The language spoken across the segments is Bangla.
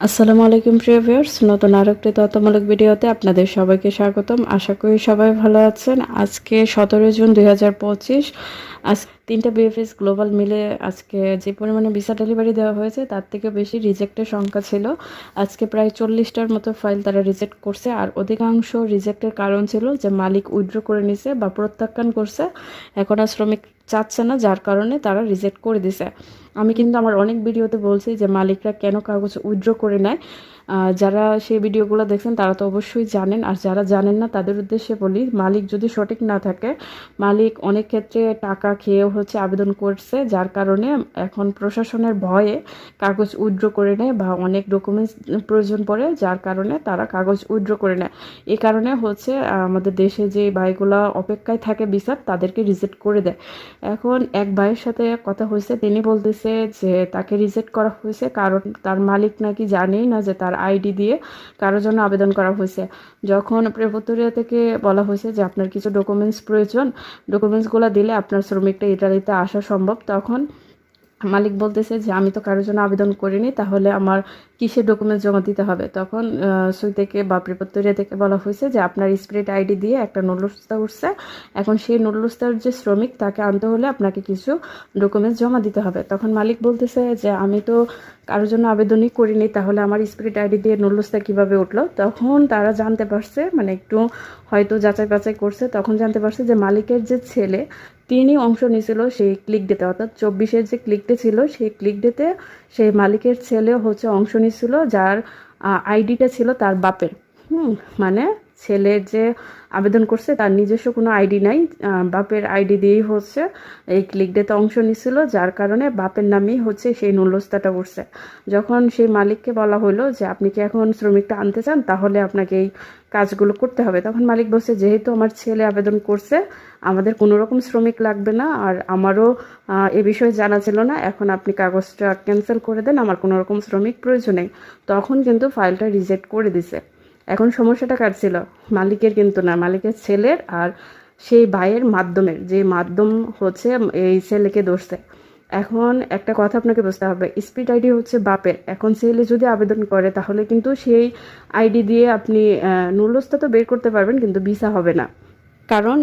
আসসালামু আলাইকুম, প্রিয় ভিউয়ার্স। নতুন আরেকটি তথ্যমূলক ভিডিওতে আপনাদের সবাইকে স্বাগতম। আশা করি সবাই ভালো আছেন। আজকে সতেরো জুন দুই হাজার পঁচিশ। আজ তিনটা বিএফএস গ্লোবাল মিলে আজকে যে পরিমাণে ভিসা ডেলিভারি দেওয়া হয়েছে, তার থেকে বেশি রিজেক্টের সংখ্যা ছিল। আজকে প্রায় চল্লিশটার মতো ফাইল তারা রিজেক্ট করছে। আর অধিকাংশ রিজেক্টের কারণ ছিল যে, মালিক উইথড্র করে নিছে বা প্রত্যাখ্যান করছে। এখন আর শ্রমিক চাচ্ছে না, যার কারণে তারা রিজেক্ট করে দিছে। আমি কিন্তু আমার অনেক ভিডিওতে বলছি যে, মালিকরা কেন কাগজ উইথড্র করে নেয়? যারা সেই ভিডিওগুলো দেখছেন, তারা তো অবশ্যই জানেন। আর যারা জানেন না, তাদের উদ্দেশ্যে বলি, মালিক যদি সঠিক না থাকে, মালিক অনেক ক্ষেত্রে টাকা খেয়েও হচ্ছে আবেদন করছে, যার কারণে এখন প্রশাসনের ভয়ে কাগজ উইথড্র করে নেয় বা অনেক ডকুমেন্টস প্রয়োজন পড়ে, যার কারণে তারা কাগজ উইথড্র করে নেয়। এই কারণে হচ্ছে, আমাদের দেশে যে ভাইগুলা অপেক্ষায় থাকে বিচার তাদেরকে রিজেক্ট করে দেয়। এখন এক ভাইয়ের সাথে কথা হয়েছে, তিনি বলতেছে যে তাকে রিজেক্ট করা হয়েছে, কারণ তার মালিক নাকি জানেই না যে তার আইডি দিয়ে কারোর জন্য আবেদন করা হয়েছে। যখন প্রেফোত্তরিয়া থেকে বলা হয়েছে যে আপনার কিছু ডকুমেন্টস প্রয়োজন ডকুমেন্টসগুলো দিলে আপনার শ্রমিকটা ইটালিতে আসা সম্ভব, তখন মালিক বলতেছে যে, আমি তো কারোর জন্য আবেদন করিনি, তাহলে আমার কিসের ডকুমেন্টস জমা দিতে হবে? তখন সুই থেকে বা প্রিপত্তরিয়া থেকে বলা হয়েছে যে, আপনার স্প্রেড আইডি দিয়ে একটা নুলুস্তা উঠছে। এখন সেই নুলুস্তার যে শ্রমিক, তাকে আনতে হলে আপনাকে কিছু ডকুমেন্টস জমা দিতে হবে। তখন মালিক বলতেছে যে, আমি তো কারোর জন্য আবেদনই করিনি, তাহলে আমার স্প্রেড আইডি দিয়ে নুলুস্তা কীভাবে উঠল? তখন তারা জানতে পারছে মানে একটু হয়তো যাচাই বাছাই করছে, তখন জানতে পারছে যে মালিকের যে ছেলে, তিনি অংশ নিয়েছিল সেই ক্লিক ডেতে, অর্থাৎ চব্বিশের যে ক্লিক ডে ছিল, সেই ক্লিক ডেতে সেই মালিকের ছেলে হচ্ছে অংশ নিয়েছিল, যার আইডিটা ছিল তার বাপের। হুম মানে ছেলের যে আবেদন করছে তার নিজস্ব কোনো আইডি নাই বাপের আইডি দিয়েই হচ্ছে। এই ক্লিক ডেতে অংশ নিছিল, যার কারণে বাপের নামেই হচ্ছে সেই নুলস্তাটা উঠছে যখন সেই মালিককে বলা হলো যে, আপনি কি এখন শ্রমিকটা আনতে চান? তাহলে আপনাকে এই কাজগুলো করতে হবে। তখন মালিক বলছে, যেহেতু আমার ছেলে আবেদন করছে, আমাদের কোনো রকম শ্রমিক লাগবে না। আর আমারও এ বিষয়ে জানা ছিল না। এখন আপনি কাগজটা ক্যান্সেল করে দেন, আমার কোনো রকম শ্রমিক প্রয়োজন নেই। তখন কিন্তু ফাইলটা রিজেক্ট করে দিছে। এখন সমস্যাটা কার ছিল? মালিকের কিন্তু না, মালিকের ছেলের আর সেই ভাইয়ের মাধ্যমের, যে মাধ্যম হচ্ছে এই ছেলেকে দোষছে এখন একটা কথা আপনাকে বুঝতে হবে, স্পিড আইডি হচ্ছে বাপের। এখন ছেলে যদি আবেদন করে, তাহলে কিন্তু সেই আইডি দিয়ে আপনি নুলস্তা তো বের করতে পারবেন, কিন্তু ভিসা হবে না। কারণ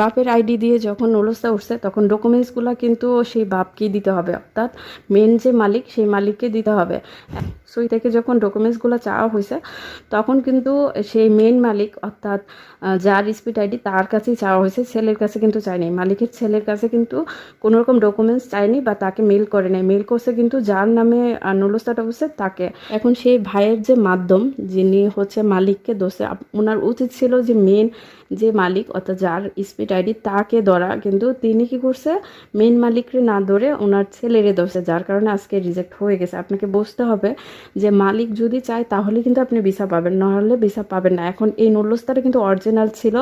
বাপের আইডি দিয়ে যখন নলস্তা উঠছে, তখন ডকুমেন্টসগুলো কিন্তু সেই বাপকেই দিতে হবে। অর্থাৎ মেন যে মালিক, সেই মালিককে দিতে হবে। সুই থেকে যখন ডকুমেন্টসগুলো চাওয়া হয়েছে তখন কিন্তু সেই মেন মালিক, অর্থাৎ যার স্পিড আইডি তার কাছেই চাওয়া হয়েছে ছেলের কাছে কিন্তু চায়নি মালিকের ছেলের কাছে কিন্তু কোনো রকম ডকুমেন্টস চায়নি বা তাকে মেল করে নাই। মেল করছে কিন্তু যার নামে নলস্তাটা হচ্ছে তাকে। এখন সেই ভাইয়ের যে মাধ্যম, যিনি হচ্ছে মালিককে দোষে ওনার উচিত ছিল যে মেন যে মালিক, অর্থাৎ যার স্পিড আইডি তাকে ধরা, কিন্তু তিনি কি করছে? মেন মালিকরে না ধরে ওনার ছেলেরে ধরছে, যার কারণে আজকে রিজেক্ট হয়ে গেছে। আপনাকে বুঝতে হবে যে মালিক যদি চায় তাহলে কিন্তু আপনি ভিসা পাবেন, নাহলে ভিসা পাবেন না। এখন এই নুলস্তাটা কিন্তু অরিজিনাল ছিল।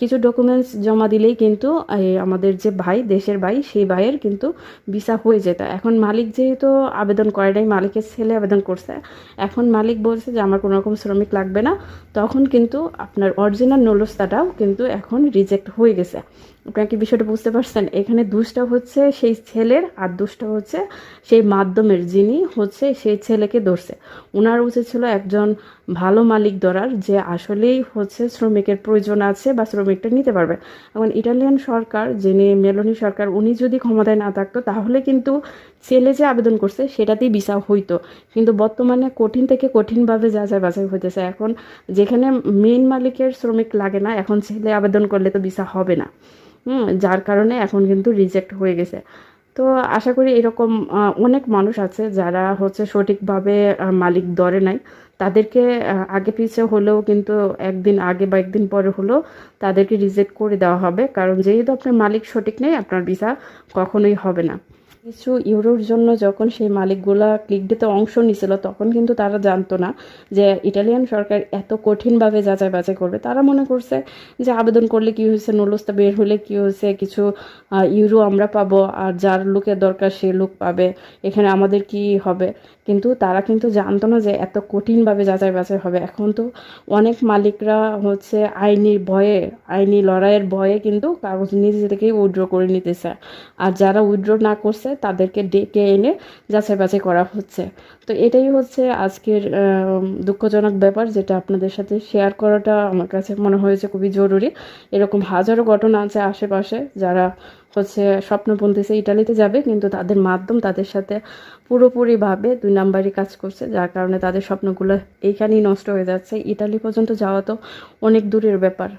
কিছু ডকুমেন্টস জমা দিলেই কিন্তু আমাদের যে ভাই, দেশের ভাই, সেই ভাইয়ের কিন্তু ভিসা হয়ে যেত। এখন মালিক যেহেতু আবেদন করে নাই, মালিকের ছেলে আবেদন করছে, এখন মালিক বলছে যে আমার কোনো রকম শ্রমিক লাগবে না। তখন কিন্তু আপনার অরিজিনাল নলস্তাটাও কিন্তু এখন রিজেক্ট হয়ে গেছে। আপনারা কি বিষয়টা বুঝতে পারছেন? এখানে দুষ্টা হচ্ছে সেই ছেলের আর দুষ্টা হচ্ছে সেই মাধ্যমের, যিনি হচ্ছে সেই ছেলেকে ধরছে। ওনার উচিত ছিল একজন ভালো মালিক ধরার, যে আসলেই হচ্ছে শ্রমিকের প্রয়োজন আছে বা শ্রমিকটা নিতে পারবে। এখন ইটালিয়ান সরকার, যিনি মেলোনি সরকার, উনি যদি ক্ষমতায় না থাকতো, তাহলে কিন্তু ছেলে যে আবেদন করছে, সেটাতেই ভিসা হইতো। কিন্তু বর্তমানে কঠিন থেকে কঠিনভাবে যা যাচাই বাছাই হইতেছে, এখন যেখানে মেইন মালিকের শ্রমিক লাগে না, এখন ছেলে আবেদন করলে তো ভিসা হবে না। হুম, যার কারণে এখন কিন্তু রিজেক্ট হয়ে গেছে। তো আশা করি এরকম অনেক মানুষ আছে যারা হচ্ছে সঠিকভাবে মালিক ধরে নাই। তাদেরকে আগে পিছে হলেও কিন্তু একদিন আগে বা একদিন পরে হলেও তাদেরকে রিজেক্ট করে দেওয়া হবে। কারণ যেহেতু আপনার মালিক সঠিক নেই, আপনার ভিসা কখনোই হবে না। কিছু ইউরোর জন্য যখন সেই মালিকগুলা ক্লিক দিতে অংশ নিছিল, তখন কিন্তু তারা জানতো না যে ইটালিয়ান সরকার এত কঠিনভাবে যাচাই বাছাই করবে। তারা মনে করছে যে আবেদন করলে কি হয়েছে, নলস্তা বের হলে কি হয়েছে, কিছু ইউরো আমরা পাবো আর যার লোকের দরকার সে লোক পাবে, এখানে আমাদের কি হবে? কিন্তু তারা কিন্তু জানতো না যে এত কঠিনভাবে যাচাই বাছাই হবে। এখন তো অনেক মালিকরা হচ্ছে আইনি ভয়ে, আইনি লড়াইয়ের ভয়ে কিন্তু কাগজ নিজে থেকেই উইথড্র করে নিতেছে। আর যারা উইথড্র না করছে তাদেরকে ডেকে এনে যাচাই বাছাই করা হচ্ছে। তো এটাই হচ্ছে আজকের দুঃখজনক ব্যাপার যেটা আপনাদের সাথে শেয়ার করাটা আমার কাছে মনে হয়েছে খুবই জরুরি। এরকম হাজারো ঘটনা আছে আশেপাশে যারা হচ্ছে স্বপ্ন বলতেছে ইটালিতে যাবে, কিন্তু তাদের মাধ্যম তাদের সাথে পুরোপুরিভাবে দুই নাম্বারই কাজ করছে, যার কারণে তাদের স্বপ্নগুলো এইখানেই নষ্ট হয়ে যাচ্ছে। ইটালি পর্যন্ত যাওয়া তো অনেক দূরের ব্যাপার।